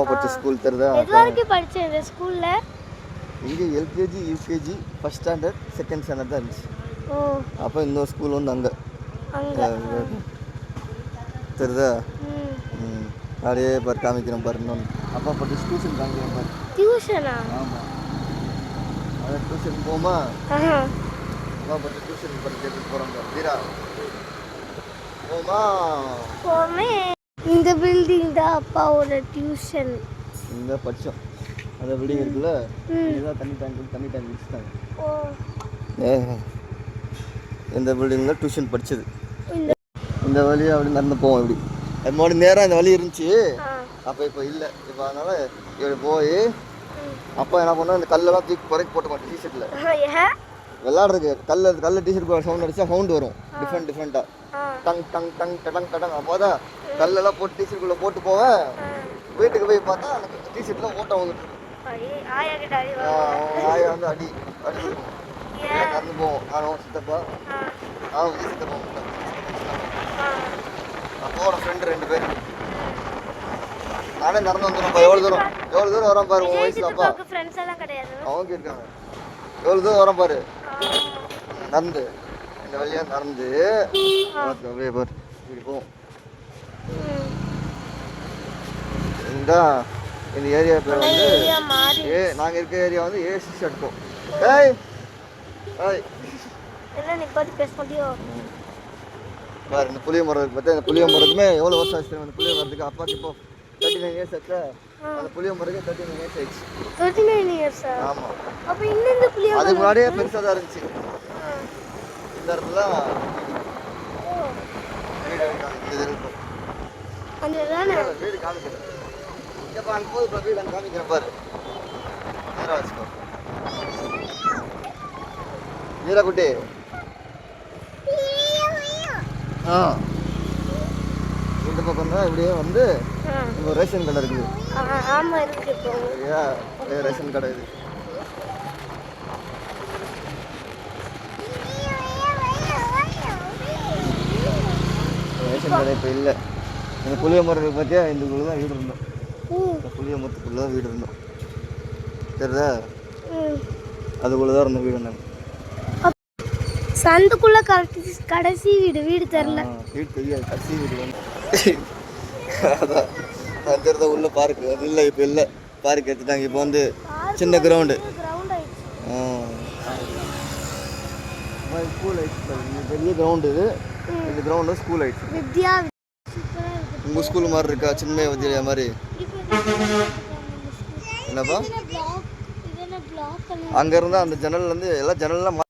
அப்பா படிச்ச ஸ்கூல் தெரியுதா எது வரைக்கும் படிச்சேன் இந்த ஸ்கூல்ல இங்கே LKG UKG first standard second standard தான் இருந்துச்சு. ஓ. அப்போ இன்னொரு ஸ்கூல் வந்து அங்கே. தெரியுதா ம். அப்படியே பாரு காமிக்கிறேன் பாரு இன்னொன்று அப்பா படிச்ச டியூஷன் காமிக்கிறேன் பாரு. டியூஷனா ஆமாம் அதை டியூஷன் போமா? அப்பா படிச்ச டியூஷன் படிக்கிறதுக்கு போகிறோம் பாரு. வீரா. போமா? போமே. இந்த பில்டிங் தான் அப்பாவோட டியூஷன் இங்கே படித்தோம் அந்த பில்டிங் இருக்குல்ல. இதுதான் தண்ணி டேங்க் தண்ணி டேங்க் வச்சுட்டாங்க. இந்த பில்டிங்கில் டியூஷன் படித்தது இந்த இந்த வழியாக அப்படி நடந்து போவோம் இப்படி. அது முன்னாடி நேராக இந்த வழி இருந்துச்சு. அப்போ இப்போ இல்லை. இப்போ அதனால் இப்படி போய். அப்பா என்ன பண்ணோம்? இந்த கல்லெல்லாம் தூக்கி குறைக்கு போட்ட மாட்டேன் டிஷர்ட்டில் விளாட்றதுக்கு கல்ல கல்ல டிஷர்ட் சவுண்ட் அடிச்சா சவுண்ட் வரும். டிஃப்ரெண்ட் டிஃப்ரெண்ட்டாக டங் டங் டங் டடங் டடங் அப்போ தான் கல்லெல்லாம் போட்டு டிஷர்ட்டுக்குள்ளே போட்டு போவேன் வீட்டுக்கு போய் பார்த்தா எனக்கு டிஷர்ட்டில் ஓட்டம் வந்துட்டு ஆயா வந்து அடி அடி நடந்து போவோம் நானும் சித்தப்பா. ஆ. விஜய் சித்தப்பா. அப்போட ஃப்ரெண்டு ரெண்டு பேர். நானே நடந்து வந்துடும்ப்பா எவ்வளோ தூரம்? எவ்வளோ தூரம் வரோம் பாரு உன் வயசுல அப்பா. அவங்க இருக்காங்க எவ்வளோ தூரம் வரோம் பாரு. நடந்து. இந்த வழியாக நடந்து. அப்படியே பாரு. இப்படி போவோம் ம். இந்த இந்த ஏரியா பேர் வந்து ஏ நாங்கள் இருக்க ஏரியா வந்து ஏ சிக்ஸ் எடுப்போம் ஏய் ஏய். பாரு இந்த புளிய மரம் இருக்கு பார்த்தா இந்த புளிய மரத்துமே எவ்வளோ வருஷம் ஆச்சு? இந்த புளிய மரத்துக்கு அப்பாக்கு இப்போ தேர்ட்டி நைன் இயர்ஸ் ஆச்சா அந்த புளிய மரத்துக்கு தேர்ட்டி நைன் இயர்ஸ் ஆயிடுச்சு. தேர்ட்டி நைன் இயர்ஸா ஆமாம் அப்போ இன்னும் இந்த புளிய அதுக்கு முன்னாடியே பெருசாக தான் இருந்துச்சு. இந்த இடத்துல ஓ. வீடு இருக்காங்க. இது இருக்கும் அந்த தானே. வீடு காமிக்கிறேன் இப்போ அங்கே போய் இப்போ வீடு அங்கே காமிக்கிறேன் பாரு. நேரா வச்சுக்கோ. வீரக்குட்டி ஆ. பக்கம் தான் இப்படியே வந்து ஒரு ரேஷன் கடை இருக்குது. ஆ, ஆமா இருக்கு இப்போ. சரியா பழைய ரேஷன் கடை இது. ரேஷன் கடை இப்போ இல்லை. இந்த புளிய மரம் பார்த்தியா இதுக்குள்ள தான் வீடு இருந்தோம். இந்த புளிய மரத்துக்குள்ள தான் வீடு இருந்தோம். தெரியுதா. அதுக்குள்ள தான் இருந்த வீடு நாங்கள் சந்துக்குள்ள கடைசி வீடு வீடு தெரில வீடு தெரியாது. கடைசி வீடு வந்து. அதான். அது உள்ள பார்க்கு அது இல்லை இப்போ இல்லை. பார்க் எடுத்துட்டாங்க. இப்போ வந்து சின்ன கிரவுண்டு ஸ்கூல் பெரிய கிரவுண்டு இது. இந்த கிரவுண்டு ஸ்கூல் ஆயிடுச்சு. உங்கள் ஸ்கூல் மாதிரி இருக்கா? சின்ன வித்யாலயா மாதிரி. என்னப்பா? பிளாக் இது என்ன பிளாக் அங்கே இருந்தால் அந்த ஜன்னல்லேருந்து எல்லாம் ஜன்னல்லாம்